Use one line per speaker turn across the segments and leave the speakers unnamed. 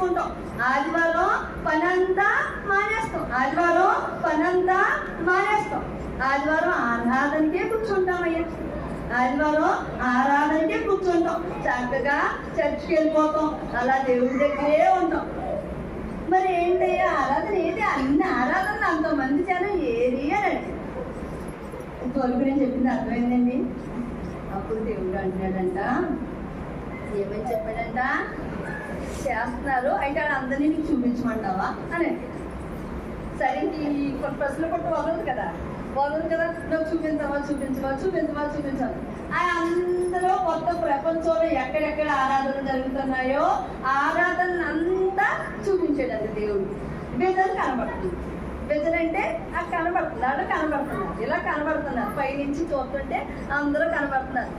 చేసుకుంటాం. ఆదివారం పనంతా మానేస్తాం. ఆదివారం పనంతా మానేస్తాం. ఆదివారం ఆరాధనకే కూర్చుంటాం అయ్యా. ఆదివారం ఆరాధనకే కూర్చుంటాం. చక్కగా చర్చికి వెళ్ళిపోతాం. అలా దేవుడి దగ్గరే ఉంటాం. మరి ఏంటయ్యా? ఆరాధన ఏది? అన్ని ఆరాధనలు అంతమంది జనం ఏది అని తోలు గురించి చెప్పింది అర్థమైందండి? అప్పుడు దేవుడు అంటున్నాడంట. ఏమని చెప్పాడంట? చేస్తున్నారు. అయితే అందరినీ నీకు చూపించమంటావా? అని. సరే ఇంక కొన్ని ప్రశ్నలు కొట్టు వదలదు కదా. వదలదు కదా. నాకు చూపించవా చూపించవా చూపించవా చూపించాలి ఆ అందరూ కొత్త ప్రపంచంలో ఎక్కడెక్కడ ఆరాధనలు జరుగుతున్నాయో ఆరాధనలు అంతా చూపించాడంట దేవుడు. బెదర్ కనబడుతుంది. బెదర్ అంటే ఆ కనబడుతుంది. అలా కనబడుతున్నారు ఇలా కనబడుతున్నారు. పైనుంచి చూస్తుంటే అందరూ కనబడుతున్నారు.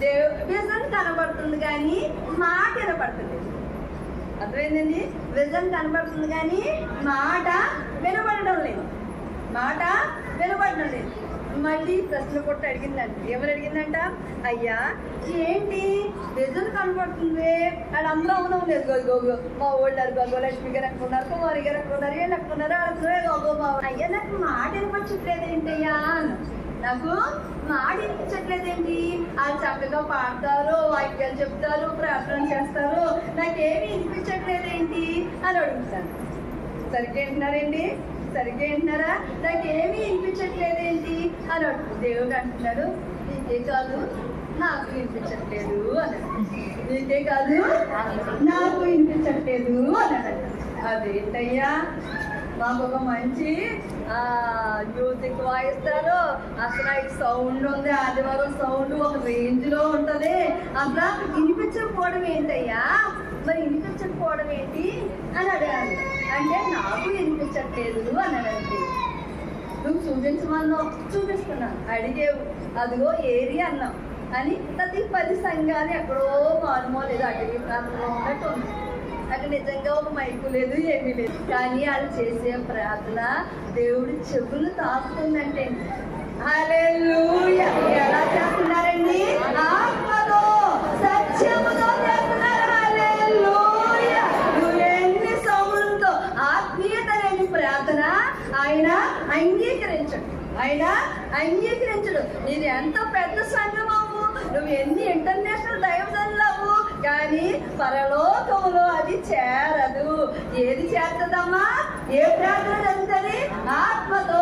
దేవు బెదర్ కనబడుతుంది కానీ మాట వినపడుతుంది అర్థమైందండి? విజన్ కనబడుతుంది కానీ మాట వినబడడం లేదు. మాట వినబడడం లేదు. మళ్ళీ ప్రశ్న కొట్టి అడిగిందంట. ఏమని అడిగిందంట? అయ్యా ఏంటి? విజన్ కనబడుతుంది అక్కడ అందరూ అవునవు లేదు గో గో మా ఓళ్ళారు గోగో లక్ష్మి గారు అనుకున్నారు కుమారి గారు అనుకున్నారు ఉన్నారు. అనుకున్నారు అడుగుతున్నారు అయ్యా నాకు మాట వినపచ్చట్లేదు ఏంటయ్యా? అని నాకు మాట వినిపించట్లేదేంటి వాళ్ళు చక్కగా పాడతారు వాక్యాలు చెప్తారు ప్రార్థన చేస్తారు. నాకేమి వినిపించట్లేదేంటి? అని అడుగుతాను సరిగ్గా వింటున్నారండి సరిగ్గా వింటున్నారా? నాకేమి వినిపించట్లేదేంటి? అని అడుగు దేవుడు అంటున్నాడు నీకే కాదు నాకు వినిపించట్లేదు అన్నాడు నీకే కాదు నాకు వినిపించట్లేదు అన్నాడు అదేంటయ్యా? మాకు ఒక మంచి మ్యూజిక్ వాయిస్తారు. అసలు ఈ సౌండ్ ఉంది ఆదివారం సౌండ్ ఒక రేంజ్లో ఉంటది. అసలు వినిపించకపోవడం ఏంటయ్యా? మరి వినిపించకపోవడం ఏంటి? అని అడిగాను అంటే నాకు వినిపించట్లేదు అని అడిగింది నువ్వు చూపించమన్నావు చూపిస్తున్నాను అడిగేవు. అదిగో ఏరియా అన్నావు. అని ప్రతి పది సంఘాలు ఎక్కడో మారుమోలేదు అటవీ ప్రాంతంలో ఉన్నట్టు ఉంది. అక్కడ నిజంగా ఒక మైకు లేదు ఏమీ లేదు. కానీ వాళ్ళు చేసే ప్రార్థన దేవుడి చెవులు తాకుతుందంటే. హల్లెలూయా. ఎలా చేస్తున్నారండి? ఆత్మతో సత్యముతో నువ్వు ఎన్ని సౌండ్లతో ఆత్మీయత లేని ప్రార్థన ఆయన అంగీకరించడు. ఆయన అంగీకరించడు. ఇది ఎంత పెద్ద సంఘం అవ్వు. నువ్వు ఎన్ని ఇంటర్నేషనల్ దైవజనులు అవ్వు. కానీ పరలోకములో అది చేరదు. ఏది చేస్తుందమ్మా ఏ ప్రార్థన జరుగుతుంది ఆత్మతో